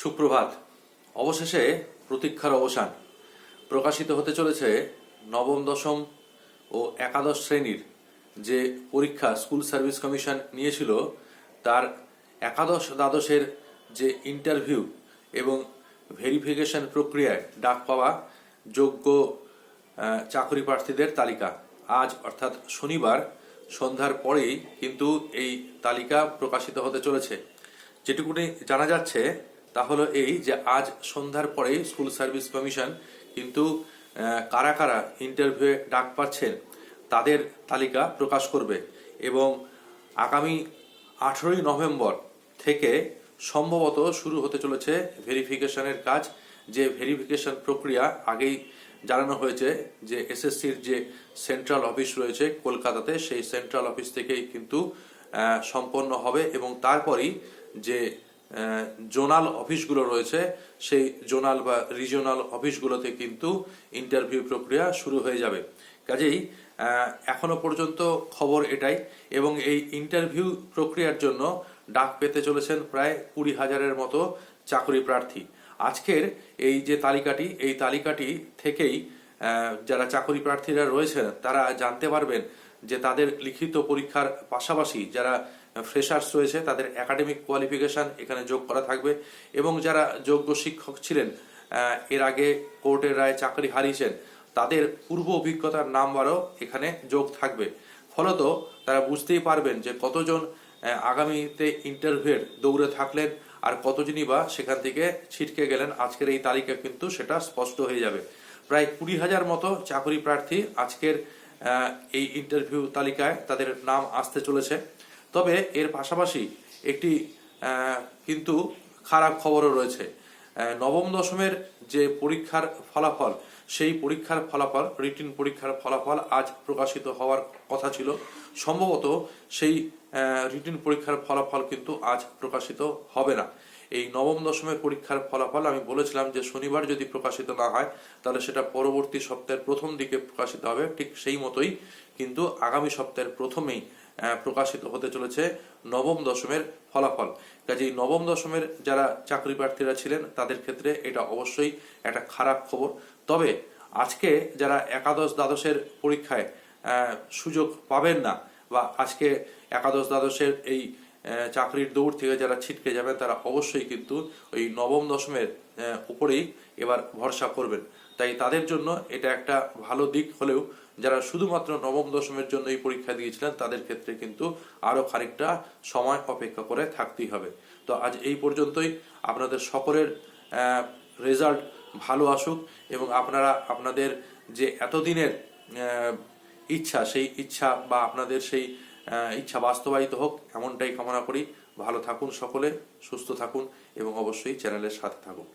সুপ্রভাত। অবশেষে প্রতীক্ষার অবসান। প্রকাশিত হতে চলেছে নবম, দশম ও একাদশ শ্রেণির যে পরীক্ষা স্কুল সার্ভিস কমিশন নিয়েছিল, তার একাদশ দ্বাদশের যে ইন্টারভিউ এবং ভেরিফিকেশন প্রক্রিয়ায় ডাক পাওয়া যোগ্য চাকরি প্রার্থীদের তালিকা। আজ, অর্থাৎ শনিবার, সন্ধ্যার পরেই কিন্তু এই তালিকা প্রকাশিত হতে চলেছে। যেটুকুনি জানা যাচ্ছে তা হলো এই যে আজ সন্ধ্যার পরেই স্কুল সার্ভিস কমিশন কিন্তু কারা কারা ইন্টারভিউ ডাক পাচ্ছেন তাদের তালিকা প্রকাশ করবে এবং আগামী আঠেরোই নভেম্বর থেকে সম্ভবত শুরু হতে চলেছে ভেরিফিকেশনের কাজ। যে ভেরিফিকেশন প্রক্রিয়া আগেই জানানো হয়েছে যে এসএসসির যে সেন্ট্রাল অফিস রয়েছে কলকাতাতে, সেই সেন্ট্রাল অফিস থেকেই কিন্তু সম্পন্ন হবে এবং তারপরই যে জোনাল অফিসগুলো রয়েছে। সেই জোনাল বা রিজিওনাল অফিসগুলোতে কিন্তু ইন্টারভিউ প্রক্রিয়া শুরু হয়ে যাবে। কাজেই এখনও পর্যন্ত খবর এটাই এবং এই ইন্টারভিউ প্রক্রিয়ার জন্য ডাক পেতে চলেছেন প্রায় কুড়ি হাজারের মতো চাকরি প্রার্থী। আজকের এই যে তালিকাটি, এই তালিকাটি থেকেই যারা চাকরি প্রার্থীরা রয়েছেন তারা জানতে পারবেন যে তাদের লিখিত পরীক্ষার পাশাপাশি যারা ফ্রেশার্স রয়েছে, তাদের একাডেমিক কোয়ালিফিকেশন এখানে যোগ করা থাকবে এবং যারা যোগ্য শিক্ষক ছিলেন এর আগে কোর্টের রায় চাকরি হারিয়েছেন, তাদের পূর্ব অভিজ্ঞতার নাম্বারও এখানে যোগ থাকবে। ফলত তারা বুঝতেই পারবেন যে কতজন আগামীতে ইন্টারভিউয়ের দৌড়ে থাকলেন আর কতজনই বা সেখান থেকে ছিটকে গেলেন। আজকের এই তালিকা কিন্তু সেটা স্পষ্ট হয়ে যাবে। প্রায় কুড়ি হাজার মতো চাকরি প্রার্থী আজকের এই ইন্টারভিউ তালিকায় তাদের নাম আসতে চলেছে। তবে এর পাশাপাশি একটি কিন্তু খারাপ খবরও রয়েছে। নবম দশমের যে পরীক্ষার ফলাফল, সেই পরীক্ষার ফলাফল রিটিন পরীক্ষার ফলাফল আজ প্রকাশিত হওয়ার কথা ছিল। সম্ভবত সেই রিটিন পরীক্ষার ফলাফল কিন্তু আজ প্রকাশিত হবে না। এই নবম দশমের পরীক্ষার ফলাফল আমি বলেছিলাম যে শনিবার যদি প্রকাশিত না হয়, তাহলে সেটা পরবর্তী সপ্তাহের প্রথম দিকে প্রকাশিত হবে। ঠিক সেই মতোই কিন্তু আগামী সপ্তাহের প্রথমেই প্রকাশিত হতে চলেছে নবম দশমের ফলাফল। কাজে নবম দশমের যারা চাকরি প্রার্থীরা ছিলেন, তাদের ক্ষেত্রে এটা অবশ্যই একটা খারাপ খবর। তবে আজকে যারা একাদশ দ্বাদশের পরীক্ষায় সুযোগ পাবেন না বা আজকে একাদশ দ্বাদশের এই চাকরির দৌড় থেকে যারা ছিটকে যাবেন, তারা অবশ্যই কিন্তু ওই নবম, দশমের উপরেই এবার ভরসা করবেন। তাই তাদের জন্য এটা একটা ভালো দিক হলেও যারা শুধুমাত্র নবম, দশমের জন্য এই পরীক্ষা দিয়েছিলেন, তাদের ক্ষেত্রে কিন্তু আরও খানিকটা সময় অপেক্ষা করে থাকতেই হবে। তো আজ এই পর্যন্তই। আপনাদের সকলের রেজাল্ট ভালো আসুক এবং আপনারা আপনাদের যে এতদিনের ইচ্ছা, সেই ইচ্ছা বা আপনাদের সেই ইচ্ছা বাস্তবায়িত হোক, এমনটাই কামনা করি। ভালো থাকুন সকলে, সুস্থ থাকুন এবং অবশ্যই চ্যানেলের সাথে থাকুন।